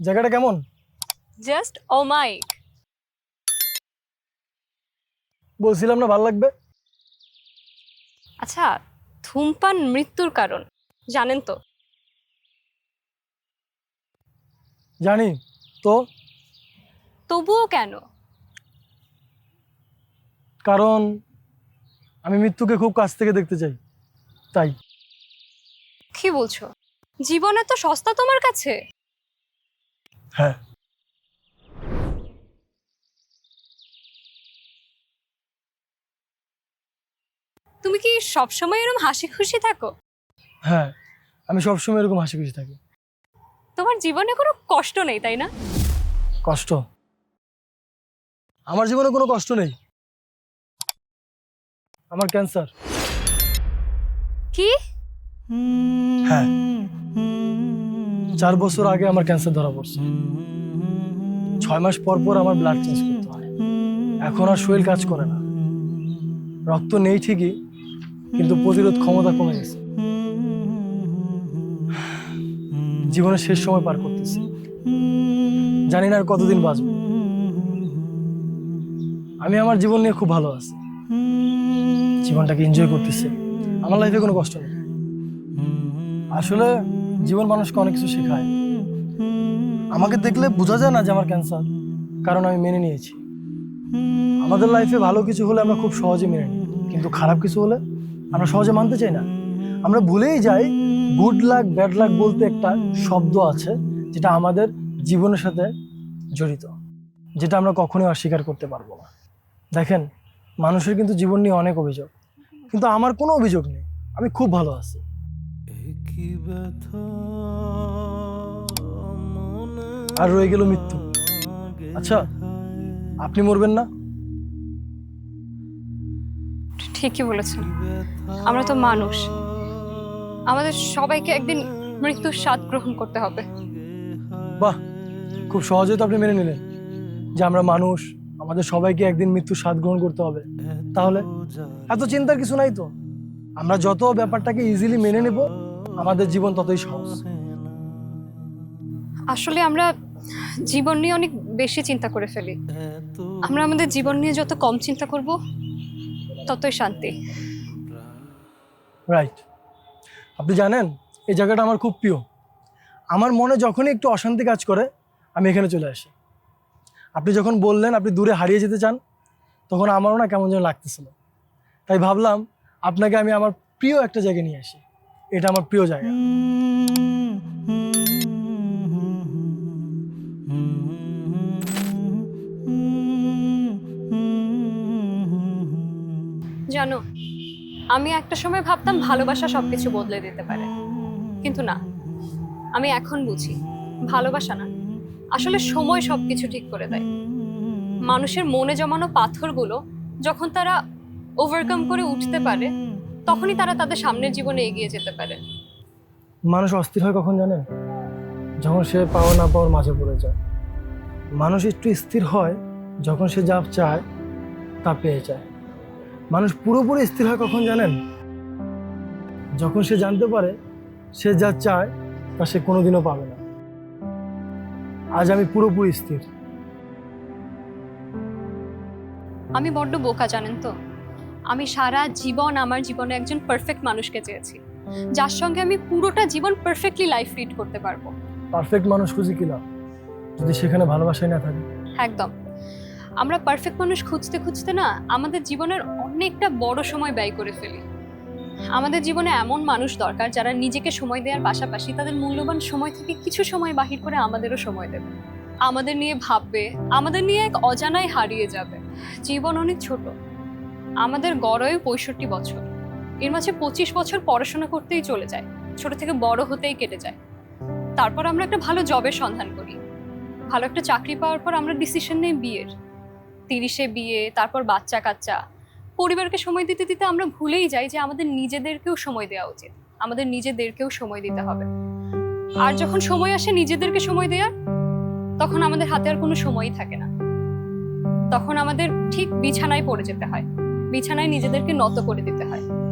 জায়গাটা কেমন? জাস্ট অমাইক বলছিলাম না ভালো লাগবে? আচ্ছা ধূমপান মৃত্যুর কারণ জানেন তো? জানি। তো? তবুও কেন? কারণ আমি মৃত্যুকে খুব কাছ থেকে দেখতে চাই তাই। কি বলছো? জীবনে তো সস্তা তোমার কাছে। হ্যাঁ। তুমি কি সবসময় এরকম হাসি খুশি থাকো? হ্যাঁ আমি সবসময় এরকম হাসি খুশি থাকি। তোমার জীবনে কোনো কষ্ট নেই তাই না? কষ্ট? আমার জীবনে কোনো কষ্ট নেই। আমার ক্যান্সার। কি? হ্যাঁ। চার বছর আগে আমার ক্যান্সার ধরা পড়ছে। ছয় মাস পর পর আমার ব্লাড চেঞ্জ করতে হয়। এখন আর শরীর কাজ করে না। রক্ত নেই ঠিকই, কিন্তু প্রতিরোধ ক্ষমতা কমে গেছে। জীবনের শেষ সময় পার করতেছি। জানি না আর কতদিন বাঁচবো। আমি আমার জীবন নিয়ে খুব ভালো আছি। জীবনটাকে এনজয় করতেছি। আমার লাইফে কোনো কষ্ট নেই। আসলে জীবন মানুষকে অনেক কিছু শেখায়। আমাকে দেখলে বোঝা যায় না যে আমার ক্যান্সার কারণ আমি মেনে নিয়েছি। আমাদের লাইফে ভালো কিছু হলে আমরা খুব সহজে মেনে নিই, কিন্তু খারাপ কিছু হলে আমরা সহজে মানতে চাই না। আমরা ভুলেই যাই গুড লাক ব্যাড লাক বলতে একটা শব্দ আছে, যেটা আমাদের জীবনের সাথে জড়িত, যেটা আমরা কখনোই অস্বীকার করতে পারব না। দেখেন, মানুষের কিন্তু জীবন নিয়ে অনেক অভিযোগ, কিন্তু আমার কোনো অভিযোগ নেই। আমি খুব ভালো আছি। ব্যথা? আর রয়ে গেল মৃত্যু। আচ্ছা আপনি মরবেন না? ঠিকই বলেছেন। আমরা তো মানুষ। আমাদের সবাইকে একদিন মৃত্যুর স্বাদ গ্রহণ করতে হবে। বাহ খুব সহজে তো আপনি মেনে নিলেন যে আমরা মানুষ আমাদের সবাইকে একদিন মৃত্যুর স্বাদ গ্রহণ করতে হবে। তাহলে? এত চিন্তার কিছু নাই তো? আমরা যত ব্যাপারটাকে ইজিলি মেনে নেব আমাদের জীবন ততই সহজ। আসলে আমরা জীবন নিয়ে অনেক বেশি চিন্তা করে ফেলি। আমরা আমাদের জীবন নিয়ে যত কম চিন্তা করব ততই শান্তি। রাইট আপনি জানেন এই জায়গাটা আমার খুব প্রিয়। আমার মনে যখনই একটু অশান্তি কাজ করে আমি এখানে চলে আসি। আপনি যখন বললেন আপনি দূরে হারিয়ে যেতে চান তখন আমারও না কেমন যেন লাগতেছিল। তাই ভাবলাম আপনাকে আমি আমার প্রিয় একটা জায়গায় নিয়ে আসি। এটা আমার প্রিয় জায়গা। জানো, আমি একটা সময় ভাবতাম ভালোবাসা সবকিছু বদলে দিতে পারে। কিন্তু না, আমি এখন বুঝি, ভালোবাসা না, আসলে সময় সবকিছু ঠিক করে দেয়। মানুষের মনে জমানো পাথরগুলো যখন তারা ওভারকাম করে উঠতে পারে তখনই তারা তাদের সামনের জীবনে এগিয়ে যেতে পারে। মানুষ অস্থির হয় কখন জানেন? যখন সে পাওয়া না পাওয়ার মাঝে পড়ে যায়। মানুষ একটু স্থির হয় যখন সে যা চায় তা পেয়ে যায়। মানুষ পুরোপুরি স্থির হয় কখন জানেন? যখন সে জানতে পারে সে যা চায় তা সে কোনোদিনও পাবে না। আজ আমি পুরোপুরি স্থির। আমি বড্ড বোকা জানেন তো? আমি সারা জীবন আমার জীবনে একজন পারফেক্ট মানুষকে চেয়েছি। যার সঙ্গে আমি পুরোটা জীবন পারফেক্টলি লাইফ লিড করতে পারব। পারফেক্ট মানুষ খুঁজি কিনা যদি সেখানে ভালোবাসাই না থাকে। একদম। আমরা পারফেক্ট মানুষ খুঁজতে খুঁজতে না আমাদের জীবনের অনেকটা বড় সময় ব্যয় করে ফেলি। আমাদের জীবনে এমন মানুষ দরকার যারা নিজেকে সময় দেওয়ার পাশাপাশি তাদের মূল্যবান সময় থেকে কিছু সময় বাহির করে আমাদেরও সময় দেবে। আমাদের নিয়ে ভাববে আমাদের নিয়ে এক অজানায় হারিয়ে যাবে। জীবন অনেক ছোট। আমাদের গড়ে পঁয়ষট্টি বছর। এর মাঝে পঁচিশ বছর পড়াশোনা করতেই চলে যায়, ছোট থেকে বড় হতেই কেটে যায়। তারপর আমরা একটা ভালো জবের সন্ধান করি। ভালো একটা চাকরি পাওয়ার পর আমরা ডিসিশন নেই বিয়ের। তিরিশে বিয়ে, তারপর বাচ্চা কাচ্চা। পরিবারকে সময় দিতে দিতে আমরা ভুলেই যাই যে আমাদের নিজেদেরকেও সময় দেওয়া উচিত। আমাদের নিজেদেরকেও সময় দিতে হবে। আর যখন সময় আসে নিজেদেরকে সময় দেওয়ার, তখন আমাদের হাতে আর কোনো সময়ই থাকে না। তখন আমাদের ঠিক বিছানায় পড়ে যেতে হয়। বিছানায় নিজেদেরকে নত করে দিতে হয়।